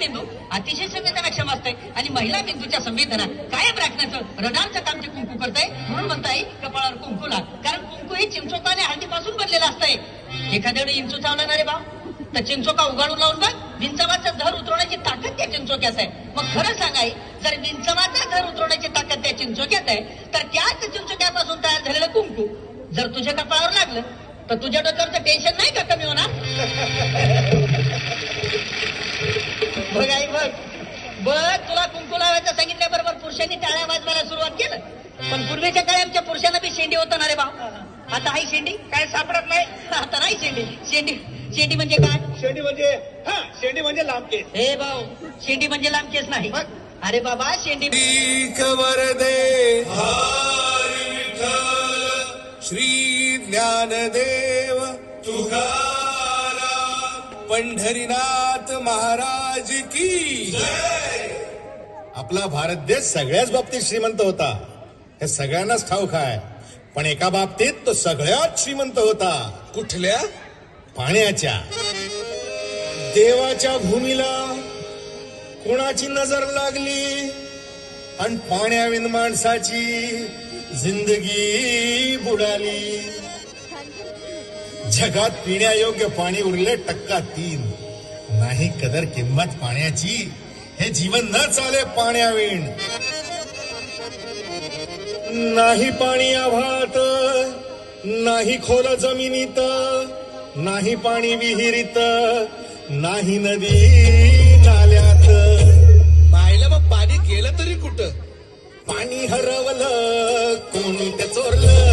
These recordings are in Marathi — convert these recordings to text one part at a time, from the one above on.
बिंदू अतिशय संवेदनाक्षम असते आणि महिला बिंदूच्या संवेदना कायम राखण्याचं रडारचं काम ते कुंकू करतंय. म्हणून म्हणताय कपाळावर कुंकू लाग. कारण कुंकू हे चिंचोका आणि हळदीपासून बनलेलं असतंय. एखाद्या वेळी इंचू चावला रे बा तर चिंचोका उघाडून लावून बघ विंचवाचा धर उतरवण्याची ताकद त्या चिंचोक्यात आहे. मग खरं सांगाय जर विंचवाचा धर उतरवण्याची ताकद त्या चिंचोक्यात आहे तर त्याच चिंचोक्यापासून तयार झालेलं कुंकू जर तुझ्या कपाळावर लागलं तर तुझ्या डोक्यावरचं टेन्शन नाही का कमी होणार बघ आई बघ बघ तुला कुंकू लावायचं सांगितल्याबरोबर पुरुषांनी टाळ्या वाजवायला सुरुवात केलं. पण पूर्वीच्या काळी आमच्या पुरुषांना बी शेंडी होता ना रे बा आता हाय शेंडी? काय सापडत नाही? आता नाही शेंडी. शेंडी शेंडी म्हणजे काय? शेंडी म्हणजे हा शेंडी म्हणजे लांब केस. हे भाऊ शेंडी म्हणजे लांब केस नाही. मग? अरे बाबा शेंडी वरदे हरी विठ्ठल श्री ज्ञानदेव तुकाराम पंढरीनाथ महाराज की आपला भारत देश सगळ्याच बाबतीत श्रीमंत होता. हे सगळ्यांनाच ठाऊक आहे. पण एका बाबतीत तो सगळ्यात श्रीमंत होता. कुठल्या? पाण्याच्या. देवाच्या भूमीला कोणाची नजर लागली? आणि पाण्याविन माणसाची जिंदगी बुडाली. जगात पिण्यायोग्य पाणी उरले टक्का तीन. नाही कदर किंमत पाण्याची. हे जीवन न चाले पाण्याविण नाही पाणी आभाळात नाही खोल जमिनीत नाही पाणी विहिरीत नाही नदी नाल्यात. पाहिलं मग पाणी गेलं तरी कुठं? पाणी हरवलं कोणी ते चोरलं.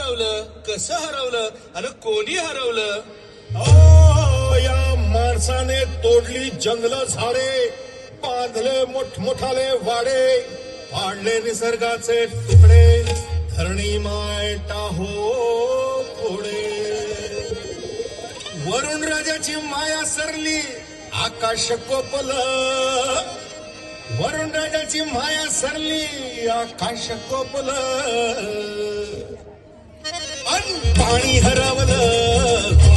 हरवलं? कसं हरवलं? आणि कोणी हरवलं? ओ, या माणसाने तोडली जंगल झाडे बांधले मोठमोठाले वाडे पाडले निसर्गाचे तुकडे धरणी माय टाहो फोडे वरुण राजाची माया सरली आकाश कोपल. वरुण राजाची माया सरली आकाश कोपल. अन पाणी हरवलं.